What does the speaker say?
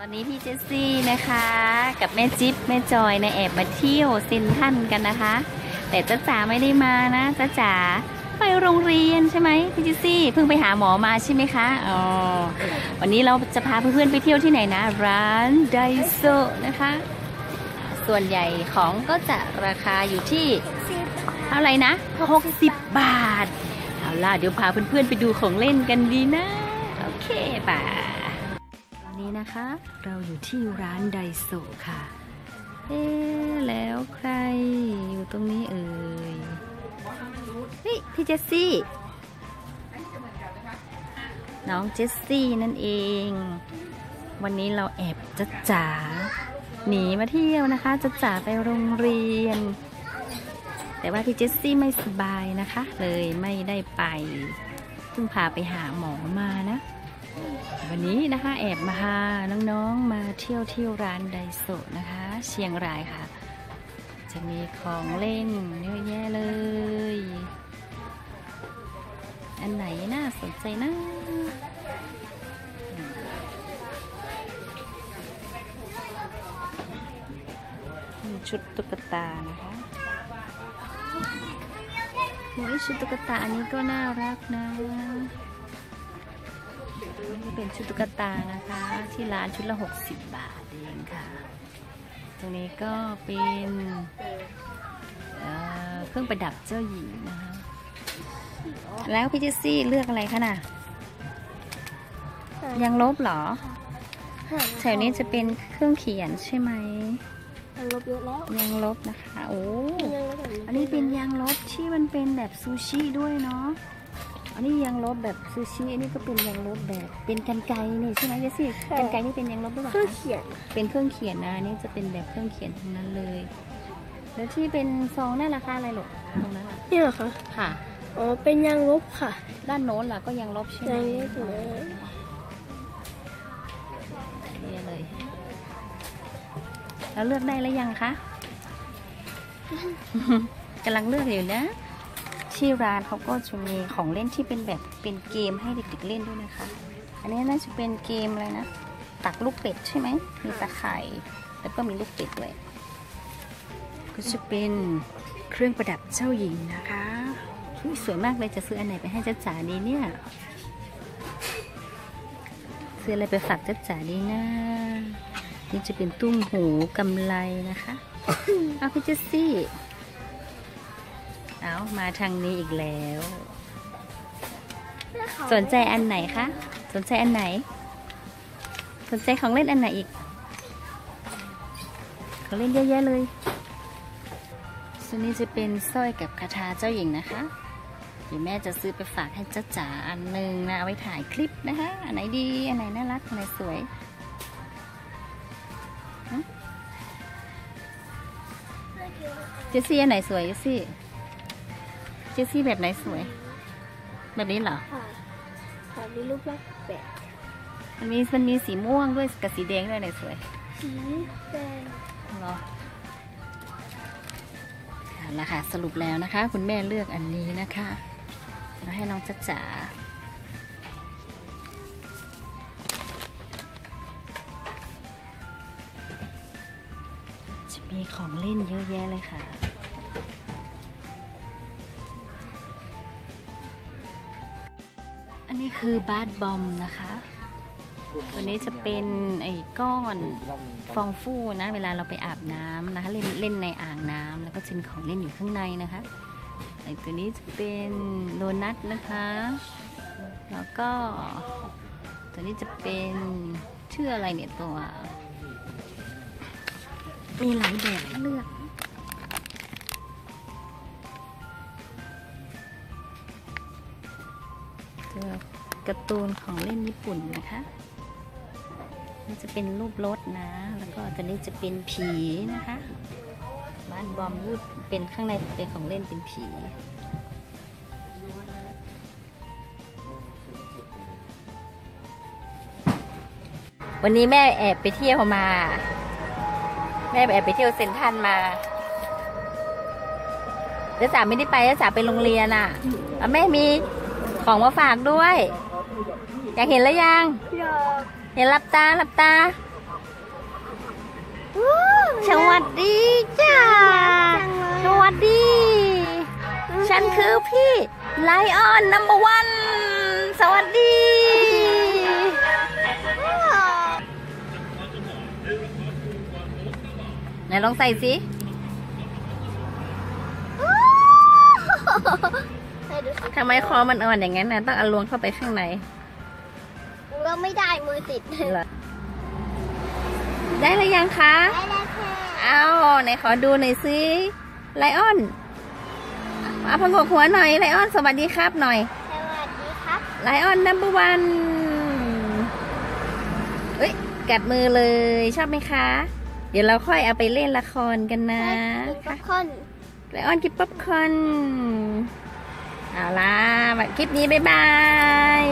ตอนนี้พี่เจสซี่นะคะ กับแม่จิ๊บแม่จอยในะแอบมาเที่ยวเซนทันกันนะคะ แต่จ้าจ๋าไม่ได้มานะจ้าจ๋าไปโรงเรียนใช่ไหมพี่เจสซี่เพิ่งไปหาหมอมาใช่ไหมคะอ๋อวันนี้เราจะพาเพื่อนๆไปเที่ยวที่ไหนนะ ร้านไดโซนะคะ ส่วนใหญ่ของก็จะราคาอยู่ที่เท่าไหร่นะ 60 บาท เอาล่ะเดี๋ยวพาเพื่อนๆไปดูของเล่นกันดีนะ โอเคป่ะ นี้นะคะ เราอยู่ที่ร้านไดโซค่ะ เอ๊แล้วใครอยู่ตรงนี้เอ่ยเฮ้ยพี่เจสซี่ น้องเจสซี่นั่นเอง วันนี้เราแอบจะจ๋าหนีมาเที่ยวนะคะจะจ๋าไปโรงเรียน แต่ว่าพี่เจสซี่ไม่สบายนะคะ เลยไม่ได้ไปเพิ่งพาไปหาหมอมานะ วันนี้นะคะแอบมาพาน้องๆมาเที่ยวที่ร้านไดโซนะคะ เชียงรายค่ะ จะมีของเล่นเยอะแยะเลย อันไหนน่าสนใจนะชุดตุ๊กตานะคะโอ้ยชุดตุ๊กตาอันนี้ก็น่ารักนะ นี่เป็นชุดตุ๊กตานะคะ ที่ร้านชุดละ 60 บาทเองค่ะ ตรงนี้ก็เป็นเอ่อเครื่องประดับเจ้าหญิงนะคะ แล้วพี่เจสซี่เลือกอะไรคะน่ะ ยังลบเหรอ แถวนี้จะเป็นเครื่องเขียนใช่ไหมยังลบเยอะแล้วยังลบนะคะ โอ้ยังลบแบบนี้อันนี้เป็นยางลบที่มันเป็นแบบซูชิด้วยเนาะ อันนี้ยางลบแบบซูชิอันนี้ก็เป็นยางลบแบบ เป็นกันไกรนี่ใช่ไหมเจสซี่กันไกรนี่เป็นยางลบหรือเปล่าเครื่องคะเขียนเป็นเครื่องเขียนนะอันนี่จะเป็นแบบเครื่องเขียนทั้งนั้นเลย แล้วที่เป็นซองนั่นราคาอะไรหรอตรงนั้นอะนี่เหรอคะค่ะอ๋อเป็นยางลบค่ะ ด้านโน้นล่ะก็ยังลบใช่ไหมยังลบอยู่เลยนี่เลยแล้วเลือกได้แล้วยังคะกำลังเลือกอยู่นะ ที่ร้านเขาก็จะมีของเล่นที่เป็นแบบเป็นเกมให้เด็กๆเล่นด้วยนะคะ อันนี้น่าจะเป็นเกมอะไรนะ ตักลูกเป็ดใช่ไหม มีตะไคร่แล้วก็มีลูกเป็ดด้วย ก็จะเป็นเครื่องประดับเจ้าหญิงนะคะอุ๊ยสวยมากเลยจะซื้ออันไหนไปให้จ้าจ๋าดีเนี่ย ซื้ออะไรไปฝากจ้าจ๋าดีนะนี่จะเป็นตุ้มหูกำไรนะคะ เอาพี่เจสซี่ เอามาทางนี้อีกแล้ว สนใจอันไหนคะ สนใจอันไหน สนใจของเล่นอันไหนอีก ของเล่นเยอะแยะเลยส่วนนี้จะเป็นสร้อยกับคาถาเจ้าหญิงนะคะ เดี๋ยวแม่จะซื้อไปฝากให้จ้าจ๋าอันหนึ่งนะเอาไว้ถ่ายคลิปนะคะ อันไหนดี อันไหนน่ารัก อันไหนสวยหึเจสซี่อันไหนสวยเจสซี่ เจสซี่แบบไหนสวย แบบนี้เหรอค่ะค่ะมีรูปลักษณ์แปลกมันมีมันมีสีม่วงด้วยกับสีแดงด้วยไหนสวย สีแดงเหรอเอาละค่ะสรุปแล้วนะคะ คุณแม่เลือกอันนี้นะคะแล้วให้น้องจ๊ะจ๋าจะมีของเล่นเยอะแยะเลยค่ะ นนี้คือบาสบอมนะคะ ตัวนี้จะเป็นไอ้ก้อนฟองฟูนะ เวลาเราไปอาบน้ำนะคะ เล่นเล่นในอ่างน้ำแล้วก็จะมีของเล่นอยู่ข้างในนะคะไอ้ตัวนี้จะเป็นโดนัทนะคะ แล้วก็ ตัวนี้จะเป็นชื่ออะไรเนี่ยตัว มีหลายแบบให้เลือก ตัวการ์ตูนของเล่นญี่ปุ่นนะคะนี่จะเป็นรูปรถนะ แล้วก็ตัวนี้จะเป็นผีนะคะ บ้านบอมรูปเป็นข้างในเป็นของเล่นเป็นผีวันนี้แม่แอบไปเที่ยวมา แม่แอบไปเที่ยวเซนทันมาจ้าจ๋าไม่ได้ไปจ้าจ๋าไปโรงเรียนอะแล้วแม่มี ของมาฝากด้วย อยากเห็นแล้วยังอยากเห็นหลับตาหลับตาสวัสดีจ้าสวัสดี ฉันคือพี่ไลออนนัมเบอร์วันสวัสดีไหนลองใส่สิให้ดูสิ ทำไมคอมันอ่อนอย่างนั้นนะต้องเอาลวงเข้าไปข้างในเราไม่ได้มือติดเหรอได้หรือยังคะได้แล้วค่ะเอาไหนขอดูหน่อยสิไลออนเอาพังกกหัวหน่อยไลออนสวัสดีครับหน่อยสวัสดีครับไลออนนัมเบอร์วันเอ้ยกัดมือเลยชอบไหมคะ เดี๋ยวเราค่อยเอาไปเล่นละครกันนะกินป๊อค่ะปคอร์นไลออนกินป๊อปคอร์น เอาล่ะคลิปนี้บ๊ายบาย